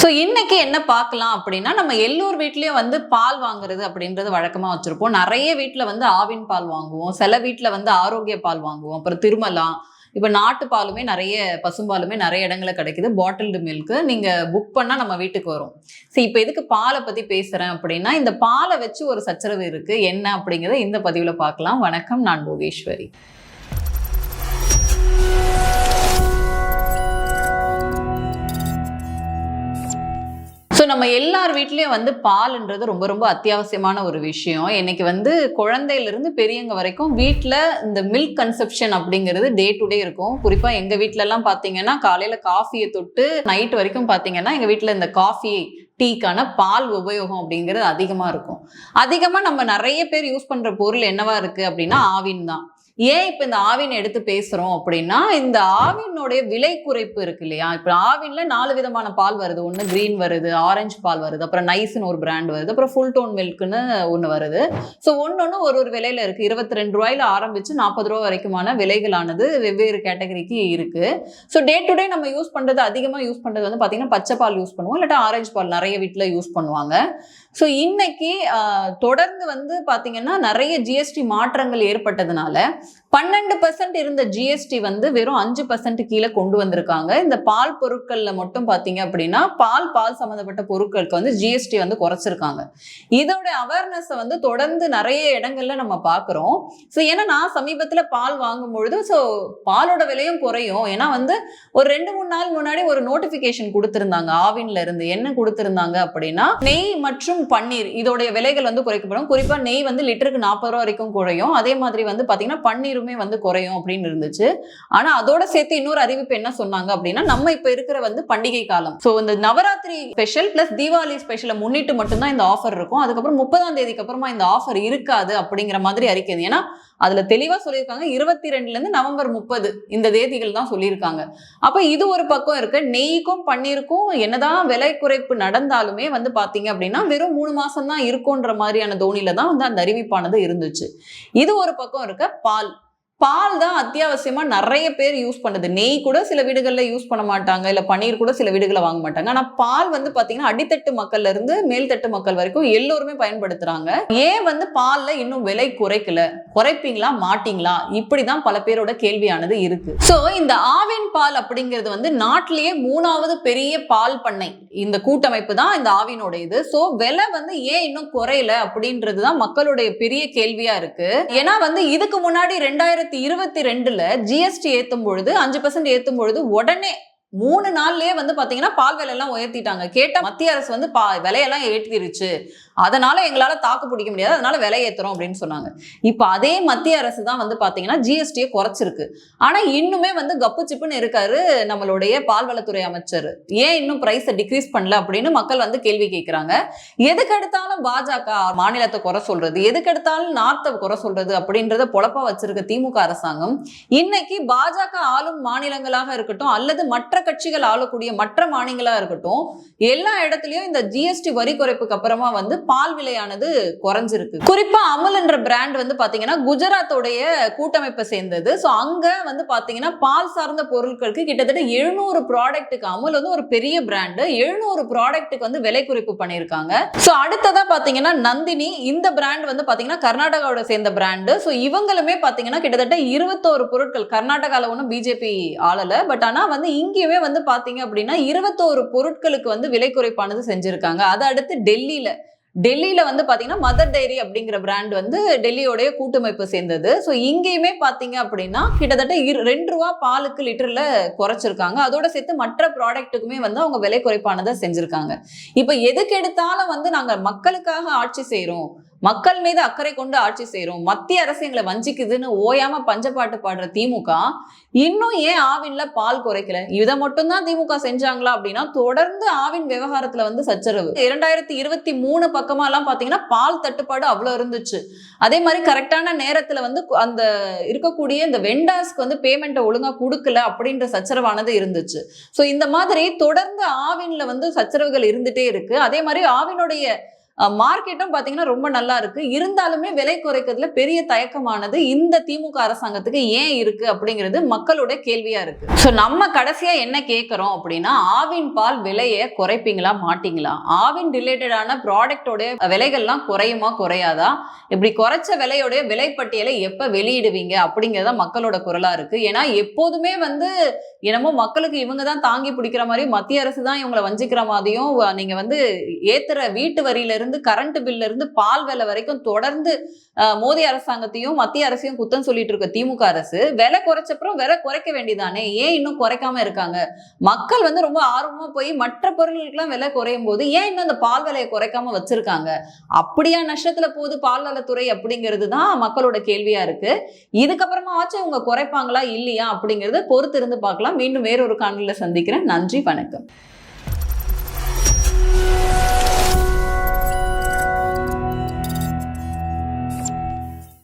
So இன்னைக்கு என்ன பார்க்கலாம் அப்படின்னா நம்ம எல்லோர் வீட்லேயும் வந்து பால் வாங்குறது அப்படின்றது வழக்கமாக வச்சுருப்போம். நிறைய வீட்டில் வந்து ஆவின் பால் வாங்குவோம். சில வீட்டில் வந்து ஆரோக்கிய பால் வாங்குவோம். அப்புறம் திருமலா. இப்போ நாட்டு பாலுமே நிறைய பசும்பாலுமே நிறைய இடங்களில் கிடைக்குது. பாட்டில்டு மில்க்கு நீங்கள் புக் பண்ணால் நம்ம வீட்டுக்கு வரும். சரி இப்போ எதுக்கு பாலை பற்றி பேசுகிறேன் அப்படின்னா இந்த பாலை வச்சு ஒரு சச்சரவு இருக்குது என்ன அப்படிங்கிறத இந்த பதிவில் பார்க்கலாம். வணக்கம் நான் புவீஸ்வரி. ஸோ நம்ம எல்லார் வீட்லேயும் வந்து பால்ன்றது ரொம்ப ரொம்ப அத்தியாவசியமான ஒரு விஷயம். இன்னைக்கு வந்து குழந்தையிலிருந்து பெரியவங்க வரைக்கும் வீட்டில் இந்த மில்க் கன்செப்ஷன் அப்படிங்கிறது டே டு டே இருக்கும். குறிப்பாக எங்கள் வீட்டிலலாம் பார்த்தீங்கன்னா காலையில் காஃபியை தொட்டு நைட் வரைக்கும் பார்த்தீங்கன்னா எங்கள் வீட்டில் இந்த காஃபி டீக்கான பால் உபயோகம் அப்படிங்கிறது அதிகமாக இருக்கும். அதிகமாக நம்ம நிறைய பேர் யூஸ் பண்ணுற பொருள் என்னவா இருக்குது அப்படின்னா ஆவின் தான். ஏன் இப்போ இந்த ஆவின் எடுத்து பேசுகிறோம் அப்படின்னா இந்த ஆவினுடைய விலை குறைப்பு இருக்கு இல்லையா? இப்போ ஆவின்ல நாலு விதமான பால் வருது. ஒன்று க்ரீன் வருது ஆரஞ்சு பால் வருது அப்புறம் நைஸ்னு ஒரு பிராண்ட் வருது அப்புறம் ஃபுல் டோன் மில்க்னு ஒன்று வருது. ஸோ ஒன்று ஒரு ஒரு விலையில இருக்கு. இருபத்தி ரெண்டு ரூபாயில ஆரம்பிச்சு நாற்பது ரூபா வரைக்குமான விலைகளானது வெவ்வேறு கேட்டகரிக்கு இருக்கு. ஸோ டே டு டே நம்ம யூஸ் பண்ணுறது அதிகமாக யூஸ் பண்ணுறது வந்து பார்த்தீங்கன்னா பச்சை பால் யூஸ் பண்ணுவோம். இல்லாட்டா ஆரஞ்சு பால் நிறைய வீட்டில் யூஸ் பண்ணுவாங்க. ஸோ இன்னைக்கு தொடர்ந்து வந்து பார்த்தீங்கன்னா நிறைய ஜிஎஸ்டி மாற்றங்கள் ஏற்பட்டதுனால பன்னெண்டு பர்சன்ட் இருந்த ஜிஎஸ்டி வந்து வெறும் அஞ்சு பர்சன்ட் கீழே கொண்டு வந்திருக்காங்க. இந்த பால் பொருட்கள்ல மட்டும் பார்த்தீங்க அப்படின்னா பால் பால் சம்மந்தப்பட்ட பொருட்களுக்கு வந்து ஜிஎஸ்டி வந்து குறைச்சிருக்காங்க. இதோட அவேர்னஸை வந்து தொடர்ந்து நிறைய இடங்கள்ல நம்ம பார்க்குறோம் ஸோ ஏன்னா நான் சமீபத்தில் பால் வாங்கும் பொழுது ஸோ பாலோட விலையும் குறையும். ஏன்னா வந்து ஒரு ரெண்டு மூணு நாள் முன்னாடி ஒரு நோட்டிஃபிகேஷன் கொடுத்துருந்தாங்க. ஆவின்ல இருந்து என்ன கொடுத்துருந்தாங்க அப்படின்னா நெய் மற்றும் பன்னீர் இதோடைய விலைகள் வந்து குறைக்கப்படும். குறிப்பா நெய் வந்து லிட்டருக்கு நாற்பது ரூபா வரைக்கும் குறையும். அதே மாதிரி வந்து பாத்தீங்கன்னா பன்னீருமே வந்து குறையும் அப்படின்னு இருந்துச்சு. ஆனா அதோட சேர்த்து இன்னொரு அறிவிப்பு என்ன சொன்னாங்க அப்படின்னா நம்ம இப்ப இருக்கிற வந்து பண்டிகை காலம். ஸோ இந்த நவராத்திரி ஸ்பெஷல் பிளஸ் தீபாவளி ஸ்பெஷலை முன்னிட்டு மட்டும்தான் இந்த ஆஃபர் இருக்கும். அதுக்கப்புறம் முப்பதாம் தேதிக்கு அப்புறமா இந்த ஆஃபர் இருக்காது அப்படிங்கிற மாதிரி அறிக்கைது ஏன்னா அதுல தெளிவா சொல்லியிருக்காங்க இருபத்தி ரெண்டுல இருந்து நவம்பர் முப்பது இந்த தேதிகள் தான் சொல்லியிருக்காங்க. அப்ப இது ஒரு பக்கம் இருக்கு. நெய்க்கும் பன்னீருக்கும் என்னதான் விலை குறைப்பு நடந்தாலுமே வந்து பாத்தீங்க அப்படின்னா வெறும் மூணு மாசம் தான் இருக்கும்ன்ற மாதிரியான தோணியில தான் வந்து அந்த அறிவிப்பானது இருந்துச்சு. இது ஒரு பக்கம் இருக்க. பால். பால் தான் அத்தியாவசியமாக நிறைய பேர் யூஸ் பண்ணுது. நெய் கூட சில வீடுகளில் யூஸ் பண்ண மாட்டாங்க. இல்லை பன்னீர் கூட சில வீடுகளில் வாங்க மாட்டாங்க. ஆனால் பால் வந்து பார்த்தீங்கன்னா அடித்தட்டு மக்கள்ல இருந்து மேல்தட்டு மக்கள் வரைக்கும் எல்லோருமே பயன்படுத்துறாங்க. ஏன் வந்து பால்ல இன்னும் விலை குறைக்கல? குறைப்பீங்களா? மாட்டீங்களா? இப்படிதான் பல பேரோட கேள்வியானது இருக்கு. ஸோ இந்த ஆவின் பால் அப்படிங்கிறது வந்து நாட்டிலேயே மூணாவது பெரிய பால் பண்ணை. இந்த கூட்டமைப்பு தான் இந்த ஆவினோட இது ஸோ விலை வந்து ஏன் இன்னும் குறையல அப்படின்றது தான் மக்களுடைய பெரிய கேள்வியா இருக்கு. ஏன்னா வந்து இதுக்கு முன்னாடி ரெண்டாயிரத்தி இருபத்தி ரெண்டுல ஜிஎஸ்டி ஏத்தும் பொழுது அஞ்சு பர்சன்ட் ஏத்தும் பொழுது உடனே மூணு நாள்லயே வந்து பாத்தீங்கன்னா பால் எல்லாம் உயர்த்திட்டாங்க. கேட்ட மத்திய அரசு வந்து பா விலையெல்லாம் ஏற்றிருச்சு. அதனால எங்களால தாக்கு பிடிக்க முடியாது. அதனால விலை ஏத்துறோம் அப்படின்னு சொன்னாங்க. இப்ப அதே மத்திய அரசு தான் வந்து பாத்தீங்கன்னா ஜிஎஸ்டியை குறைச்சிருக்கு. ஆனா இன்னுமே வந்து கப்பு சிப்புன்னு இருக்காரு நம்மளுடைய பால்வளத்துறை அமைச்சர். ஏன் இன்னும் பிரைஸை டிக்ரீஸ் பண்ணல அப்படின்னு மக்கள் வந்து கேள்வி கேட்கிறாங்க எதுக்கு எடுத்தாலும் பாஜக மாநிலத்தை குறை சொல்றது? எதுக்கு எடுத்தாலும் நார்த்தை குறை சொல்றது? அப்படின்றத பொழப்பா வச்சிருக்க திமுக அரசாங்கம் இன்னைக்கு பாஜக ஆளும் மாநிலங்களாக இருக்கட்டும் அல்லது மற்ற கட்சிகள் ஆளக்கூடிய மற்ற மாநிலங்களா இருக்கட்டும் எல்லா இடத்துலயும் இந்த ஜிஎஸ்டி வரி குறைப்புக்கு அப்புறமா வந்து பால் விலையானது குறைஞ்சிருக்கு. குறிப்பா அமுல் என்ற பிராண்ட் வந்து பாத்தீங்கன்னா குஜராத்தோடைய கூட்டமைப்பை சேர்ந்தது. ஸோ அங்க வந்து பாத்தீங்கன்னா பால் சார்ந்த பொருட்களுக்கு கிட்டத்தட்ட எழுநூறு ப்ராடக்ட்டுக்கு அமுல் வந்து ஒரு பெரிய பிராண்டு எழுநூறு ப்ராடக்ட்டுக்கு வந்து விலை குறைப்பு பண்ணியிருக்காங்க. ஸோ அடுத்ததா பாத்தீங்கன்னா நந்தினி. இந்த பிராண்ட் வந்து பாத்தீங்கன்னா கர்நாடகாவோட சேர்ந்த பிராண்டு ஸோ இவங்களுமே பாத்தீங்கன்னா கிட்டத்தட்ட இருபத்தோரு பொருட்கள் கர்நாடகாவில் ஒன்றும் பிஜேபி ஆளல. பட் ஆனா வந்து இங்கேயுமே வந்து பார்த்தீங்க அப்படின்னா இருபத்தோரு பொருட்களுக்கு வந்து விலை குறைப்பானது செஞ்சுருக்காங்க. அதை அடுத்து டெல்லியில் டெல்லியில வந்து பாத்தீங்கன்னா மதர் டைரி அப்படிங்கிற பிராண்ட் வந்து டெல்லியோடைய கூட்டமைப்பு சேர்ந்தது. ஸோ இங்கேயுமே பாத்தீங்க அப்படின்னா கிட்டத்தட்ட இரு- ரெண்டு ரூபா பாலுக்கு லிட்டர்ல குறைச்சிருக்காங்க. அதோட சேர்த்து மற்ற ப்ராடக்ட்டுக்குமே வந்து அவங்க விலை குறைப்பானதை செஞ்சிருக்காங்க. இப்போ எதுக்கு எடுத்தாலும் வந்து நாங்கள் மக்களுக்காக ஆட்சி செய்கிறோம் மக்கள் மீது அக்கறை கொண்டு ஆட்சி செய்யறோம் மத்திய அரசு எங்களை வஞ்சிக்குதுன்னு ஓயாம பஞ்சப்பாட்டு பாடுற திமுக இன்னும் ஏன் ஆவின்ல பால் குறைக்கல? இதை மட்டும்தான் திமுக செஞ்சாங்களா அப்படின்னா தொடர்ந்து ஆவின் விவகாரத்துல வந்து சச்சரவு. இரண்டாயிரத்தி இருபத்தி மூணு பக்கமா எல்லாம் பாத்தீங்கன்னா பால் தட்டுப்பாடு அவ்வளவு இருந்துச்சு. அதே மாதிரி கரெக்டான நேரத்துல வந்து அந்த இருக்கக்கூடிய இந்த வெண்டாஸ்க்கு வந்து பேமெண்ட்டை ஒழுங்கா கொடுக்கல அப்படின்ற சச்சரவானது இருந்துச்சு. ஸோ இந்த மாதிரி தொடர்ந்து ஆவின்ல வந்து சச்சரவுகள் இருந்துட்டே இருக்கு. அதே மாதிரி ஆவினுடைய மார்க்கெட்டும் பார்த்தீங்கன்னா ரொம்ப நல்லா இருக்கு. இருந்தாலுமே விலை குறைக்கிறதுல பெரிய தயக்கமானது இந்த திமுக அரசாங்கத்துக்கு ஏன் இருக்கு அப்படிங்கிறது மக்களோட கேள்வியா இருக்கு. ஸோ நம்ம கடைசியா என்ன கேட்குறோம் அப்படின்னா ஆவின் பால் விலையை குறைப்பீங்களா மாட்டீங்களா? ஆவின் ரிலேட்டடான ப்ராடக்டோட விலைகள்லாம் குறையுமா குறையாதா? இப்படி குறைச்ச விலையோடைய விலைப்பட்டியலை எப்போ வெளியிடுவீங்க அப்படிங்கிறத மக்களோட குரலா இருக்கு. ஏன்னா எப்போதுமே வந்து என்னமோ மக்களுக்கு இவங்க தான் தாங்கி பிடிக்கிற மாதிரி மத்திய அரசு தான் இவங்களை வஞ்சிக்கிற மாதிரியும் நீங்க வந்து ஏத்துற வீட்டு வரியிலிருந்து இருந்து கரண்ட் பில்ல இருந்து பால் விலை வரைக்கும் தொடர்ந்து மோடி அரசாங்கத்தையும் மத்திய அரசையும் குத்தம் சொல்லிட்டு இருக்க திமுக அரசு விலை குறைச்சப்புறம் விலை குறைக்க வேண்டியதானே? ஏன் இன்னும் குறைக்காம இருக்காங்க? மக்கள் வந்து ரொம்ப ஆர்வமா போய் மற்ற பொருட்களுக்கெல்லாம் விலை குறையும் போது ஏன் இன்னும் அந்த பால் விலையை குறைக்காம வச்சிருக்காங்க? அப்படியா நஷ்டத்துல போகுது பால்வளத்துறை அப்படிங்கிறது தான் மக்களோட கேள்வியா இருக்கு. இதுக்கப்புறமா ஆச்சும் குறைப்பாங்களா இல்லையா அப்படிங்கறத பொறுத்து இருந்து பார்க்கலாம். மீண்டும் வேறொரு காணொலியில் சந்திக்கிறேன். நன்றி வணக்கம்.